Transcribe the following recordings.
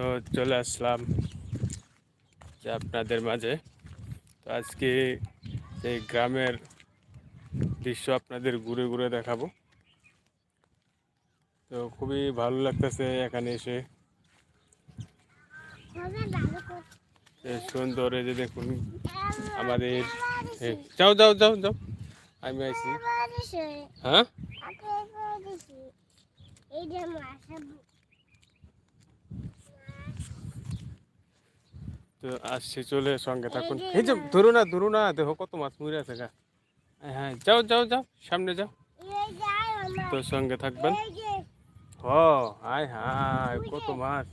তো চলে আসলাম যে আপনাদের মাঝে। তো আজকে এই গ্রামের দৃশ্য আপনাদের ঘুরে ঘুরে দেখাবো। তো খুবই ভালো লাগতেছে এখানে এসে। সুন্দর এই যে দেখুন, আমাদের যাও যাও যাও যাও। আমি আইছি। হ্যাঁ? তো আসছে চলে সঙ্গে থাকুন। এই যে ধরো না ধরো না দেখো কত মাছ মরে আছে গা। হ্যাঁ, হ্যাঁ যাও যাও যাও সামনে যাও। তো সঙ্গে থাকবেন। ও হাই হাই কত মাছ।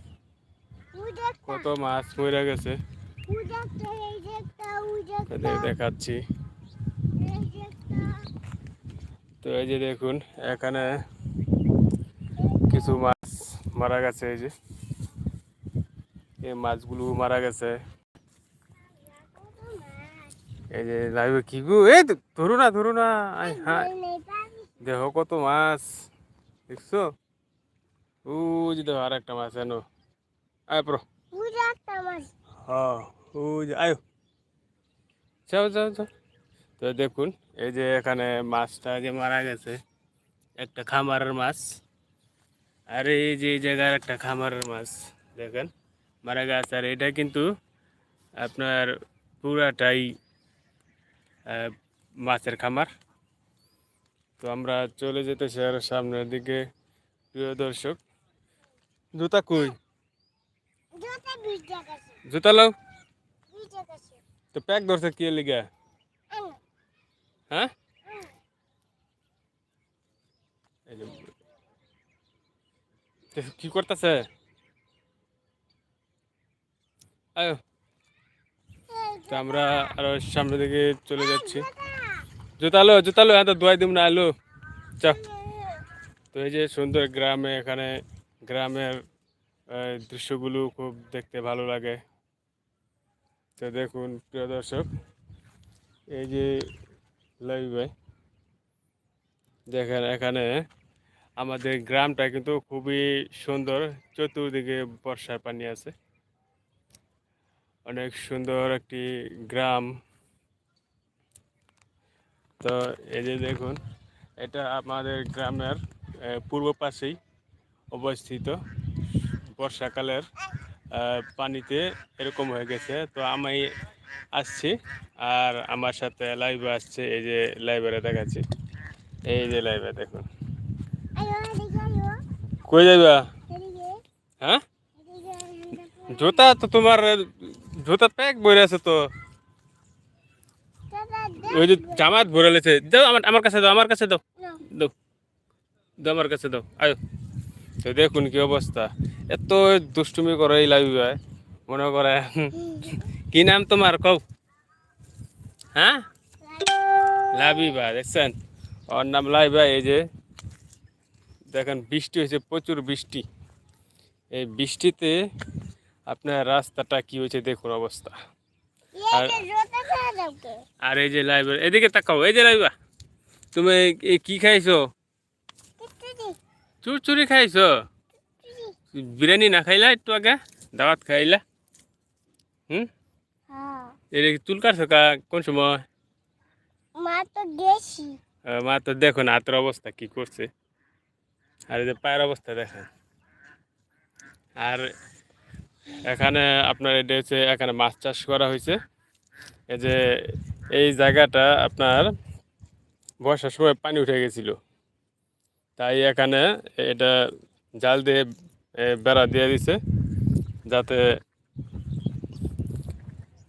কত মাছ মরে গেছে। দেখাচ্ছি। তো এই যে দেখুন এখানে কিছু মাছ মারা গেছে এই যে। এই মাছগুলো মারা গেছে। এই যে লাইভে কি গো? এই ধরো না ধরো না। হ্যাঁ। দেখো কত মাছ। দেখছ? ও যে দেখো আর একটা মাছ এনো আয় প্রো হ্যাঁ যে, আয়ো। যাও যাও যাও। তো দেখুন, এই যে এখানে মাছটা যে মারা গেছে, একটা খামারের মাছ। আর এই যে জায়গার একটা খামারের মাছ, দেখেন। মারা গেছে। আর এটা কিন্তু আপনার পুরাটাই মাছের খামার। তো আমরা চলে যেতেছি আর সামনের দিকে। প্রিয় দর্শক জুতা কই? জুতা লাও। তো প্যাক ধরছে কি লিগা? হ্যাঁ? কি করতেছে? আয়ো। আমরা আরও সামনের দিকে চলে যাচ্ছি। জুতালো জুতালো হ্যাঁ তো দোয়াই দিব না আলো চা তো এই যে সুন্দর গ্রামে এখানে, গ্রামের দৃশ্যগুলো খুব দেখতে ভালো লাগে। তো দেখুন, প্রিয় দর্শক, এই যে লাইভে দেখেন এখানে আমাদের গ্রামটা কিন্তু খুবই সুন্দর, চতুর্দিকে বর্ষার পানি আছে। অনেক সুন্দর একটি গ্রাম। তো এই যে দেখুন এটা আমাদের গ্রামের পূর্ব পাশেই অবস্থিত। বর্ষাকালের পানিতে এরকম হয়ে গেছে। তো আমি আসছি আর আমার সাথে লাইভে আসছে এই যে লাইব্রেরি দেখাচ্ছি। এই যে লাইভে দেখুন। কই যাইবা? হ্যাঁ? জুতা তো তোমার জুতা প্যাক বইরে আছে তো। ওই যে জামাত ভরে লেছে। দাও আমার আমার কাছে দাও, আমার কাছে দাও। দাও। দাও আমার কাছে দাও। আয়ো। তো দেখুন কি অবস্থা। এত দুষ্টুমি করে এই লাইভ মনে করে, কি নাম তোমার? কও। হ্যাঁ? লাবিবা দেখছেন? ওর নাম লাইবা এই যে। দেখেন, বৃষ্টি হয়েছে, প্রচুর বৃষ্টি। এই বৃষ্টিতে আপনার রাস্তাটা কি হয়েছে দেখুন অবস্থা। আর এই যে লাইব্রেরি এদিকে তাকাও এই যে লাইবা তুমি কি খাইছো? চুরচুরি খাইছো? বিরিয়ানি না খাইলা একটু আগে? দাওয়াত খাইলা? হুম? এটা কি চুল কাটছো কোন সময়? মা তো গেছি মা তো দেখো না হাতের অবস্থা কি করছে। আর এই যে পায়ের অবস্থা দেখেন। আর এখানে আপনার এটা হচ্ছে এখানে মাছ চাষ করা হয়েছে। এই যে এই জায়গাটা আপনার বর্ষার সময় পানি উঠে গেছিল। তাই এখানে এটা জাল দিয়ে বেড়া দিয়ে দিছে, যাতে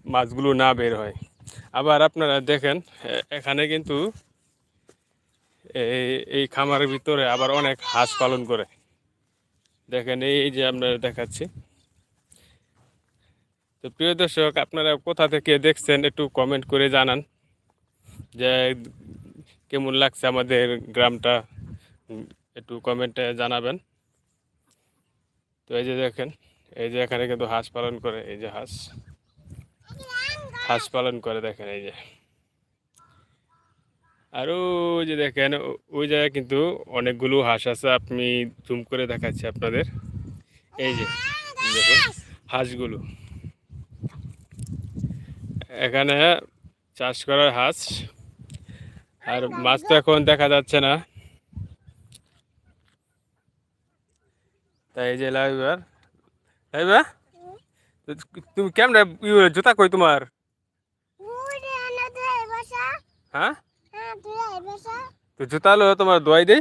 মাছগুলো না বের হয়। আবার আপনারা দেখেন এখানে কিন্তু এই এই খামারের ভিতরে আবার অনেক হাঁস পালন করে। দেখেন এই যে আপনারা দেখাচ্ছি। তো প্রিয় দর্শক, আপনারা কোথা থেকে দেখছেন একটু কমেন্ট করে জানান যে কেমন লাগছে আমাদের গ্রামটা একটু কমেন্টে জানাবেন। তো এই যে দেখেন, এই যে এখানে কিন্তু হাঁস পালন করে, এই যে হাঁস। হাঁস পালন করে দেখেন, এই যে। আর ওই যে দেখেন ওই জায়গায় কিন্তু অনেকগুলো হাঁস আছে, আপনি জুম করে দেখাচ্ছি আপনাদের। এই যে দেখুন, হাঁসগুলো। এখানে চাষ করার হাঁস। আর মাছ তো এখন দেখা যাচ্ছে না। তাই এই যে লাইবার লাইবা তুমি কেমন জুতা কই তোমার? হ্যাঁ? হ্যাঁ তো জুতা লো তোমার দোয়াই দেই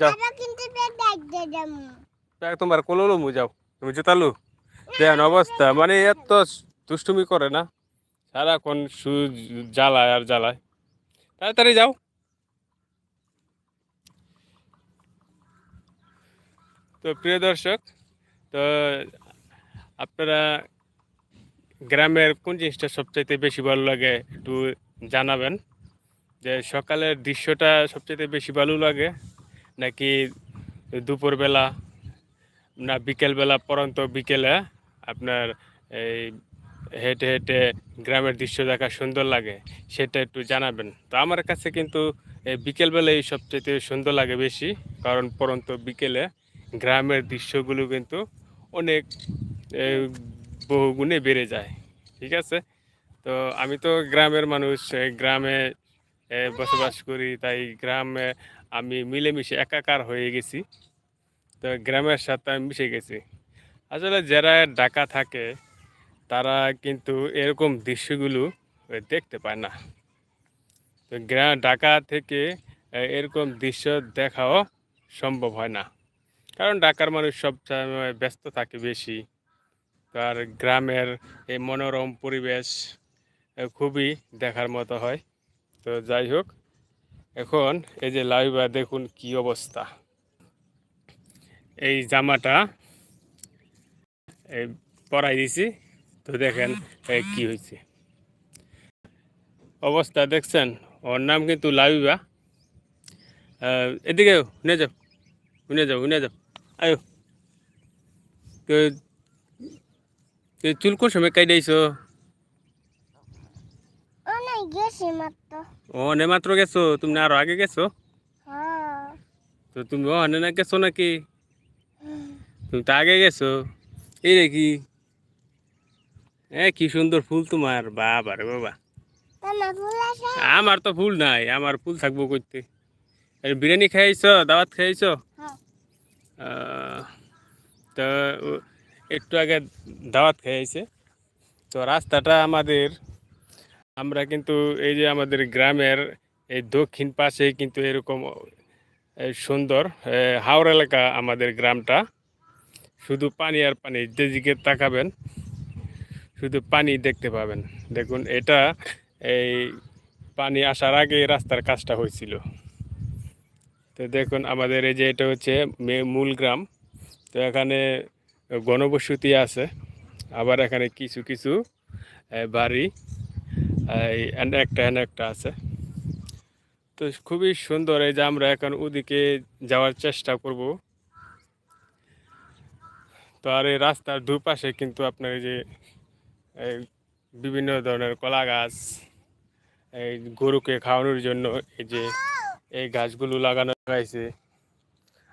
যাও। তোমার কোলো মু যাও। তুমি জুতা লো। দেন অবস্থা। মানে এত দুষ্টুমি করে না। সারাক্ষণ সু জ্বালায় আর জ্বালায়। তাড়াতাড়ি যাও। তো প্রিয় দর্শক, তো আপনারা গ্রামের কোন জিনিসটা সবচাইতে বেশি ভালো লাগে একটু জানাবেন? যে সকালের দৃশ্যটা সবচাইতে বেশি ভালো লাগে নাকি দুপুরবেলা না, বিকেলবেলা পরন্ত বিকেলে আপনার এই হেঁটে হেঁটে গ্রামের দৃশ্য দেখা সুন্দর লাগে, সেটা একটু জানাবেন। তো আমার কাছে কিন্তু বিকেলবেলাই সবচেয়ে সুন্দর লাগে বেশি, কারণ পরন্ত বিকেলে গ্রামের দৃশ্যগুলো কিন্তু অনেক বহুগুণে বেড়ে যায়, ঠিক আছে? তো আমি তো গ্রামের মানুষ গ্রামে বসবাস করি, তাই গ্রামে আমি মিলেমিশে একাকার হয়ে গেছি। তো গ্রামের সাথে আমি মিশে গেছি। আসলে যারা ঢাকা থাকে, তারা কিন্তু এরকম দৃশ্যগুলো দেখতে পায় না। তো গ্রাম ঢাকা থেকে এরকম দৃশ্য দেখাও সম্ভব হয় না। কারণ ঢাকার মানুষ সব সময় ব্যস্ত থাকে বেশি। আর গ্রামের এই মনোরম পরিবেশ খুবই দেখার মতো হয়। তো যাই হোক, এখন এই যে লাইভা দেখুন কি অবস্থা। এই জামাটা এই পরাই দিছি। তো দেখেন এই কি হয়েছে। অবস্থা দেখছেন ওর নাম কিন্তু আহ, এদিকে শুনে যাও শুনে যাও শুনে যাও। আয়ো। চুল কোন সময় কাই দিয়েছ মাত্র। গেছো? তুমি আরও আগে গেছো? হ্যাঁ। তো তুমি ও না গেছো নাকি? তুমি তো আগে গেছো। এই রে কি এ কি সুন্দর ফুল তোমার। বাবা রে বাবা। আমার তো ফুল নাই আমার ফুল থাকব করতে বিরিয়ানি খাইছ দাওয়াত খাইছ? হ্যাঁ। তো একটু আগে দাওয়াত খাইছে। তো রাস্তাটা আমাদের আমরা কিন্তু এই যে আমাদের গ্রামের এই দক্ষিণ পাশে কিন্তু এরকম সুন্দর হাওড় এলাকা আমাদের গ্রামটা। শুধু পানি আর পানি যেদিকে তাকাবেন, শুধু পানি দেখতে পাবেন। দেখুন, এটা এই পানি আসার আগে রাস্তার কাজটা হয়েছিল। তো দেখুন, আমাদের এই যে এটা হচ্ছে মূল গ্রাম। তো এখানে গণবসতি আছে, আবার এখানে কিছু কিছু বাড়ি একটা, এন, একটা আছে। তো খুবই সুন্দর এই যে আমরা এখন ওদিকে যাওয়ার চেষ্টা করব। তো আর এই রাস্তার দুপাশে কিন্তু আপনার এই যে বিভিন্ন ধরনের কলা গাছ এই গরুকে খাওয়ানোর জন্য এই যে, এই গাছগুলো লাগানো হয়েছে।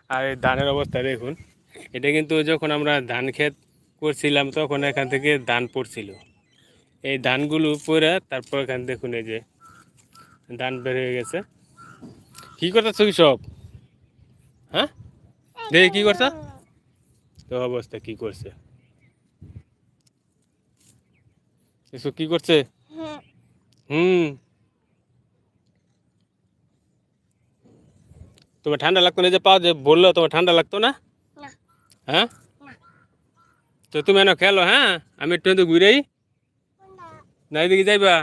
আর এই ধানের অবস্থা দেখুন, এটা কিন্তু যখন আমরা ধান ক্ষেত করছিলাম তখন এখান থেকে ধান পড়ছিল। এই ধানগুলো পরে তারপর এখান দেখুন এই যে, ধান বের হয়ে গেছে। কি করতেছ কি সব? হ্যাঁ? দেখি কি করছ? তো অবস্থা কি করছে? এসব কি করছে? হুম। তোমার ঠান্ডা লাগতো না? যে পাও যে বলল তোমার ঠান্ডা লাগতো না? হ্যাঁ? তো তুমি এনে খেলো হ্যাঁ? আমি একটু এদিকে ঘুরেই। না। এদিকে যাইবা?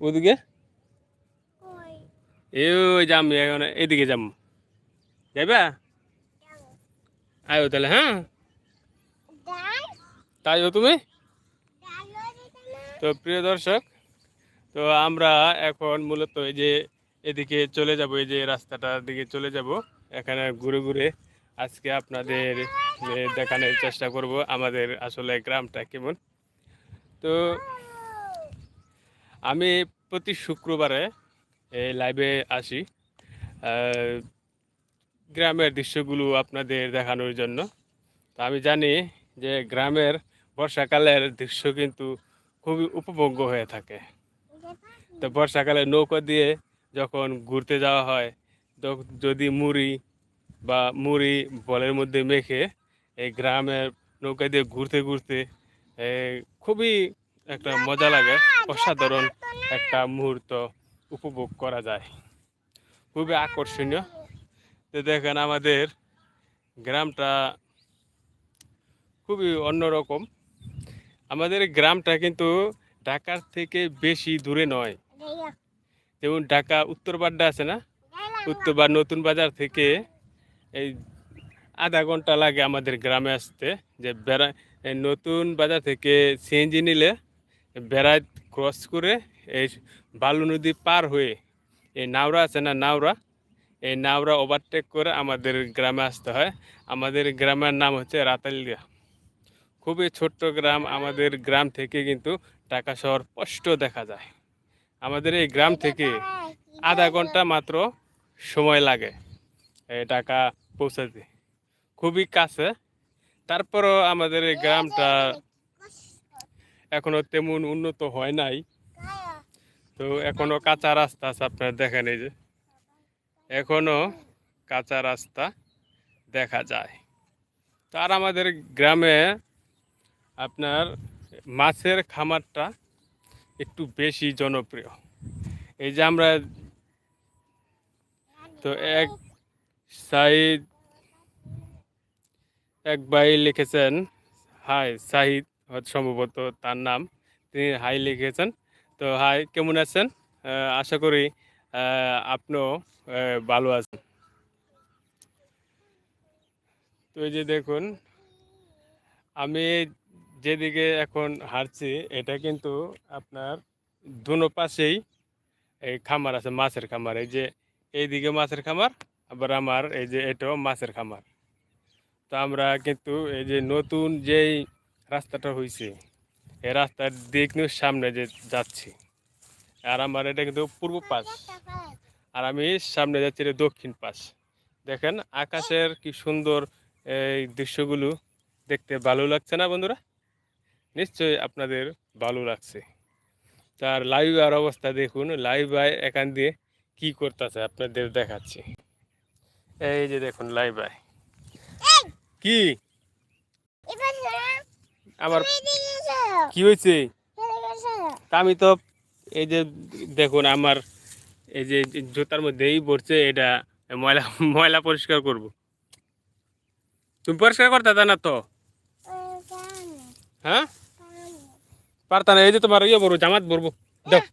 ওদিকে? এই যাম এদিকে যাম। যাইবা? আয়ো তাহলে হ্যাঁ? তাই? তুমি? তো প্রিয় দর্শক তো আমরা এখন মূলত এই যে এদিকে চলে যাব এই যে রাস্তাটার দিকে চলে যাব। এখানে ঘুরে ঘুরে আজকে আপনাদের দেখানোর চেষ্টা করব আমাদের আসলে গ্রামটা কেমন। তো আমি প্রতি শুক্রবারে এই লাইভে আসি। গ্রামের দৃশ্যগুলো আপনাদের দেখানোর জন্য। তো আমি জানি যে গ্রামের বর্ষাকালের দৃশ্য কিন্তু খুবই উপভোগ্য হয়ে থাকে। তো বর্ষাকালে নৌকা দিয়ে যখন ঘুরতে যাওয়া হয় যদি মুড়ি বা মুড়ি বলের মধ্যে মেখে এই গ্রামের নৌকা দিয়ে ঘুরতে ঘুরতে খুবই একটা মজা লাগে, অসাধারণ একটা মুহূর্ত উপভোগ করা যায়। খুবই আকর্ষণীয়। তো দেখেন আমাদের গ্রামটা খুবই অন্যরকম। আমাদের গ্রামটা কিন্তু ঢাকার থেকে বেশি দূরে নয়। যেমন ঢাকা উত্তর বাড্ডা আছে না? উত্তর বা নতুন বাজার থেকে এই আধা ঘণ্টা লাগে আমাদের গ্রামে আসতে। যে বেড়া নতুন বাজার থেকে সিএনজি নিলে বেড়ায় ক্রস করে এই বালু নদী পার হয়ে, এই নাওরা আছে না, নাওরা? এই নাওরা ওভারটেক করে আমাদের গ্রামে আসতে হয়। আমাদের গ্রামের নাম হচ্ছে রাতালিয়া। খুবই ছোট্ট গ্রাম, আমাদের গ্রাম থেকে কিন্তু ঢাকা শহর স্পষ্ট দেখা যায়। আমাদের এই গ্রাম থেকে আধা ঘণ্টা মাত্র সময় লাগে এই ঢাকা পৌঁছাতে। খুবই কাছে। তারপরও আমাদের এই গ্রামটা এখনও তেমন উন্নত হয় নাই। তো এখনও কাঁচা রাস্তা আছে, আপনারা দেখেন এই যে। এখনও কাঁচা রাস্তা দেখা যায়। তো আর আমাদের গ্রামে আপনার মাছের খামারটা একটু বেশি জনপ্রিয়। এই যে আমরা তো এক সাইদ, এক ভাই লিখেছেন, হাই সাহিদ সম্ভবত তার নাম, তিনি হাই লিখেছেন। তো হাই কেমন আছেন? আশা করি আপনিও ভালো আছেন তো এই যে দেখুন, আমি যেদিকে এখন হাঁটছি, এটা কিন্তু আপনার দুনো পাশেই এই খামার আছে, মাছের খামার। এই যে এইদিকে মাছের খামার, আবার আমার এই যে এটাও মাছের খামার। তো আমরা কিন্তু এই যে নতুন যেই রাস্তাটা হয়েছে এই রাস্তার দিক নিয়ে সামনে যে যাচ্ছি, আর আমার এটা কিন্তু পূর্ব পাশ। আর আমি সামনে যাচ্ছি দক্ষিণ পাশ। দেখেন আকাশের কি সুন্দর এই দৃশ্যগুলো দেখতে ভালো লাগছে না বন্ধুরা? নিশ্চয়ই আপনাদের ভালো লাগছে। তার লাইভ আর অবস্থা দেখুন লাইভ আই এখান দিয়ে কি করতেছে আপনাদের দেখাচ্ছি। এই যে দেখুন লাইভ আই কি? আমার কি হয়েছে? আমি তো এই যে দেখুন আমার এই যে জুতার মধ্যেই পড়ছে, এটা ময়লা ময়লা পরিষ্কার করব। তুমি পরিষ্কার করতে না তো? হ্যাঁ? পারতা না, এই যে তোমার ইয়ে বলব জামাত বলব দেখ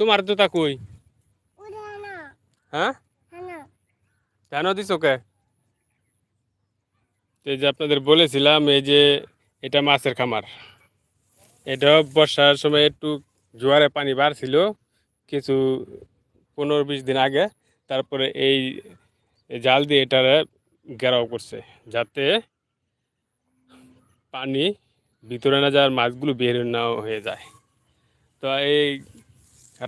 তোমার জুতা কই? হ্যাঁ? কেন দিস ওকে? এই যে আপনাদের বলেছিলাম, এই যে এটা মাছের খামার। এটা বর্ষার সময় একটু জোয়ারে পানি বাড়ছিল, কিছু পনেরো বিশ দিন আগে তারপরে এই জাল দিয়ে এটারে ঘেরাও করছে, যাতে পানি ভিতরে না যাওয়ার মাছগুলো বের না হয়ে যায়। তো এই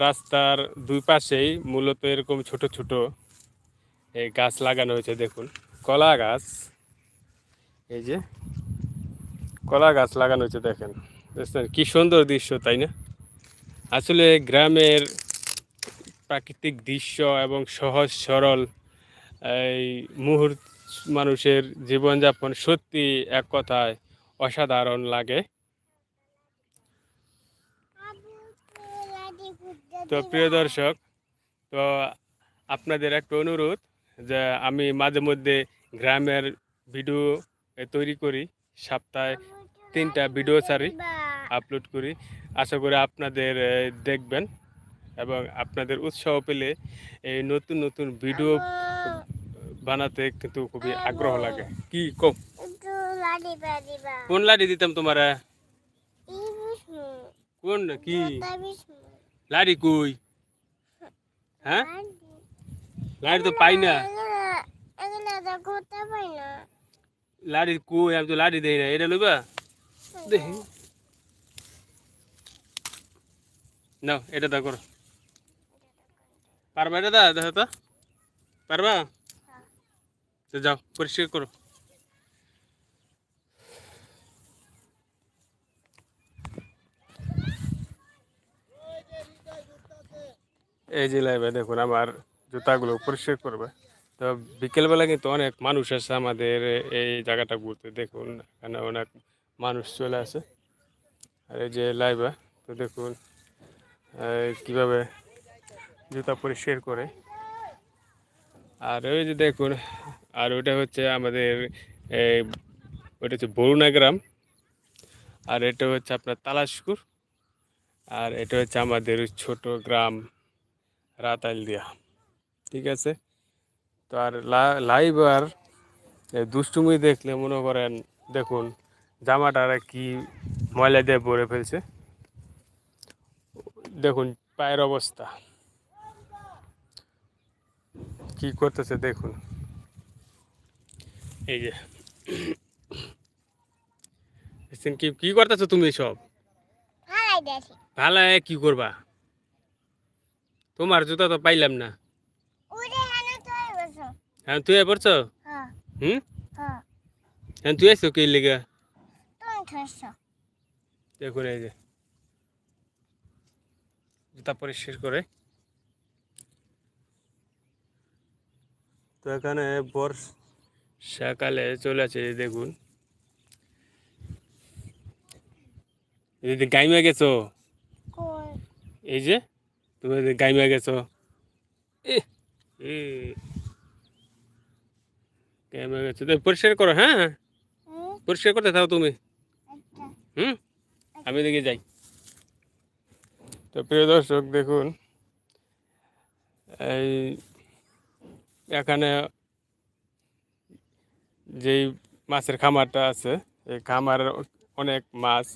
রাস্তার দুই পাশেই মূলত এরকম ছোট ছোট এই গাছ লাগানো হয়েছে, দেখুন। কলা গাছ, এই যে কলা গাছ লাগানো হয়েছে, দেখেন। বুঝছেন? কি সুন্দর দৃশ্য, তাই না? আসলে গ্রামের প্রাকৃতিক দৃশ্য এবং সহজ, সরল, এই মুহূর্ত মানুষের জীবনযাপন সত্যি এক কথায় অসাধারণ লাগে। তো প্রিয় দর্শক, তো আপনাদের একটা অনুরোধ যে আমি মাঝে মধ্যে গ্রামের ভিডিও তৈরি করি, সপ্তাহে তিনটা ভিডিও ছাড়ি, আপলোড করি। আশা করি আপনাদের দেখবেন। এবং আপনাদের উৎসাহ পেলে এই নতুন নতুন ভিডিও বানাতে কিন্তু খুবই আগ্রহ লাগে। কি কম কোন লাঠি দিতাম তোমার? কোন কি? লাঠি কই? হ্যাঁ? লাঠি তো পাই না। লাঠি কই? আমি তো লাঠি দেই না। এটা লইবা? দেখি নাও এটা দা করো। পারবা এটা দা, দেখো তো। পারবা? তো যাও, পরিষ্কার করো। এই যে লাইভে দেখুন, আমার জুতাগুলো পরিষ্কার করবে। তো বিকেলবেলা কিন্তু অনেক মানুষ আছে আমাদের এই জায়গাটা ঘুরতে। দেখুন, এখানে অনেক মানুষ চলে আসে। আর এই যে লাইভে, তো দেখুন কীভাবে জুতা পরে পরিষ্কার করে। আর ওই যে দেখুন, আর ওটা হচ্ছে আমাদের ওটা হচ্ছে বরুণা গ্রাম, আর এটা হচ্ছে আপনার তালাশকুর আর এটা হচ্ছে আমাদের ছোট গ্রাম রাতাইল দিয়া ঠিক আছে? তো আর লাইভ আর দুষ্টুমি দেখলে মনে করেন, দেখুন জামাটা আর কি ময়লা দিয়ে ভরে ফেলছে। দেখুন, পায়ের অবস্থা। কি করতেছে দেখুন। এই যে। কি কি করতেছো তুমি সব? ভালো কি করবা? তোমার জুতা তো পাইলাম না। হ্যাঁ তুই পড়ছ হ্যাঁ। হুম? হ্যাঁ। হ্যাঁ তুই আসছো কি লেগে? দেখুন এই যে। জুতা পরিষ্কার করে তো এখানে বর্ষাকালে চলে আছে দেখুন। এই যে গাইমা গেছো? এই যে তুমি গাইমা গেছো। এ এ। গাইমা গেছো। তো পরিষ্কার করো হ্যাঁ? পরিষ্কার করতে থাও তুমি। আচ্ছা। হুম? আমি দেখে যাই। তো প্রিয় দর্শক দেখুন। এই এখানে যেই মাছের খামারটা আছে, এই খামারের অনেক মাছ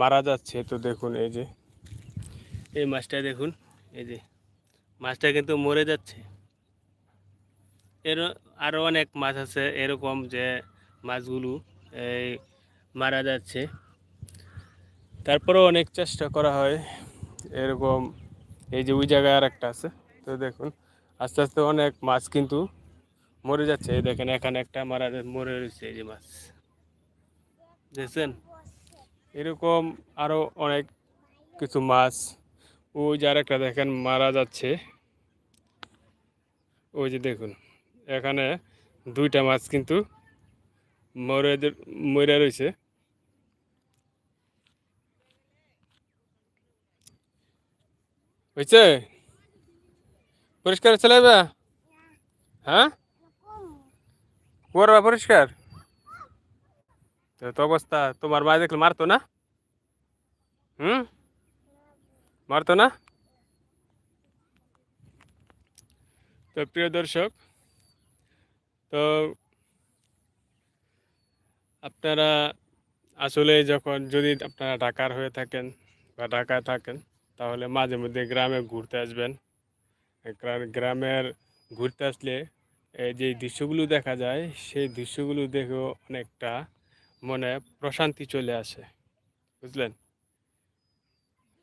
মারা যাচ্ছে। তো দেখুন এই যে, এই মাছটা দেখুন, এই যে, মাছটা কিন্তু মরে যাচ্ছে। এর আরও অনেক মাছ আছে, এরকম যে মাছগুলো, এই মারা যাচ্ছে। তারপরেও অনেক চেষ্টা করা হয়, এরকম এই যে ওই জায়গায় আর একটা আছে। তো দেখুন আস্তে আস্তে অনেক মাছ কিন্তু মরে যাচ্ছে। দেখেন, এখানে একটা মারা মরে রয়েছে এই যে মাছ। দেখছেন? এরকম আরও অনেক কিছু মাছ। ওই যে আরেকটা দেখেন, মারা যাচ্ছে। ওই যে দেখুন, এখানে দুইটা মাছ কিন্তু মরে মরে রয়েছে। হয়েছে? পরিষ্কার চালাইবা হ্যাঁ? করবা পরিষ্কার? তো অবস্থা, তোমার মা দেখলে মারতো না? হুম? মারতো না? তো প্রিয় দর্শক, তো আপনারা আসলে যখন যদি আপনারা ঢাকার হয়ে থাকেন বা ঢাকায় থাকেন, তাহলে মাঝে মধ্যে গ্রামে ঘুরতে আসবেন। গ্রামের ঘুরতে আসলে, এই যে দৃশ্যগুলো দেখা যায়, সেই দৃশ্যগুলো দেখেও অনেকটা মনে প্রশান্তি চলে আসে। বুঝলেন?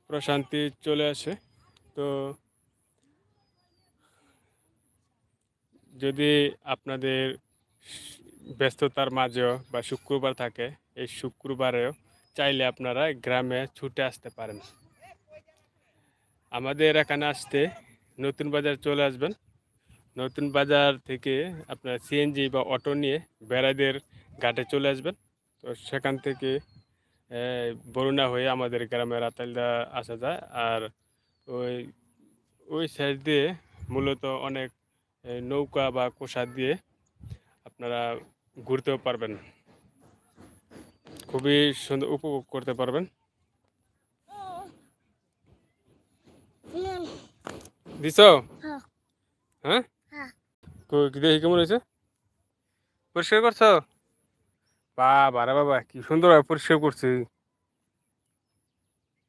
প্রশান্তি চলে আসে। তো যদি আপনাদের ব্যস্ততার মাঝেও বা শুক্রবার থাকে, এই শুক্রবারেও চাইলে আপনারা গ্রামে ছুটে আসতে পারেন। আমাদের এখানে আসতে নতুন বাজার চলে আসবেন। নতুন বাজার থেকে আপনার সিএনজি বা অটো নিয়ে বেড়াদের ঘাটে চলে আসবেন। তো সেখান থেকে বরুণা হয়ে আমাদের গ্রামে রাতালদা আসা যায়। আর ওই ওই সাইড দিয়ে মূলত অনেক নৌকা বা কোষা দিয়ে আপনারা ঘুরতেও পারবেন। খুবই সুন্দর উপভোগ করতে পারবেন হুম দিছ? হ্যাঁ? দেখি কেমন হয়েছে? পরিষ্কার করছ? বাবা রে বাবা কি সুন্দর পরিষ্কার করছি।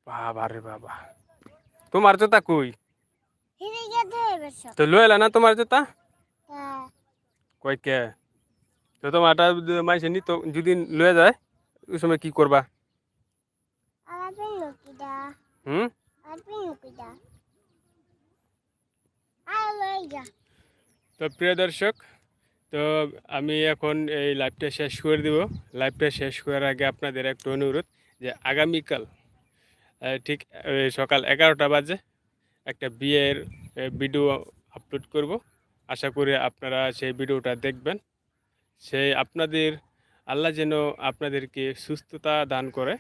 বাবা রে বাবা। তোমার জুতা কই? তো লয়ে না তোমার জুতা? কই কে? তো তোমারটা মাইসে নি তো যদি লয়ে যায় ওই সময় কি করবা? হুম আর পিনু কিডা আর লই যা তো প্রিয় দর্শক, তো আমি এখন এই লাইভটা শেষ করে দিব। লাইভটা শেষ করার আগে আপনাদের একটা অনুরোধ যে আগামীকাল ঠিক সকাল এগারোটা বাজে একটা বিয়ের ভিডিও আপলোড করব। আশা করি আপনারা সেই ভিডিওটা দেখবেন। সেই আপনাদের, আল্লাহ যেন আপনাদেরকে সুস্থতা দান করে।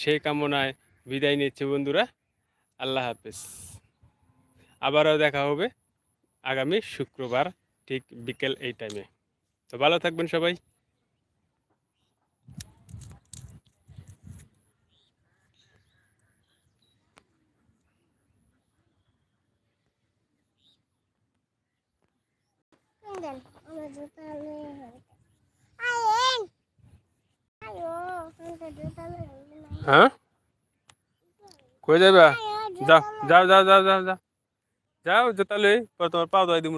সেই কামনায় বিদায় নিচ্ছে বন্ধুরা। আল্লাহ হাফেজ। আবারও দেখা হবে আগামী শুক্রবার ঠিক বিকেল এই টাইমে তো ভালো থাকবেন সবাই। হ্যাঁ? কই যাবা? যাও যাও যাও যাও যাও। যাও জুতা লই, পর তোমার পাও দাই দিব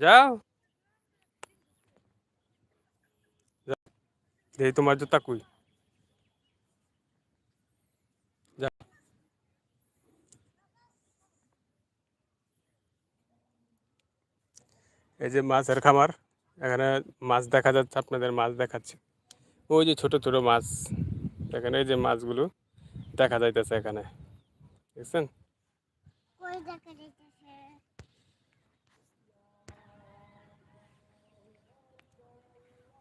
যাও। দেখি তোমার জুতা কই? এই যে মাছের খামার, এখানে মাছ দেখা যাচ্ছে, আপনাদের মাছ দেখাচ্ছি। ওই যে ছোট ছোট মাছ। এখানে এই যে মাছগুলো দেখা যাইতেছে এখানে। দেখছেন? কই দেখা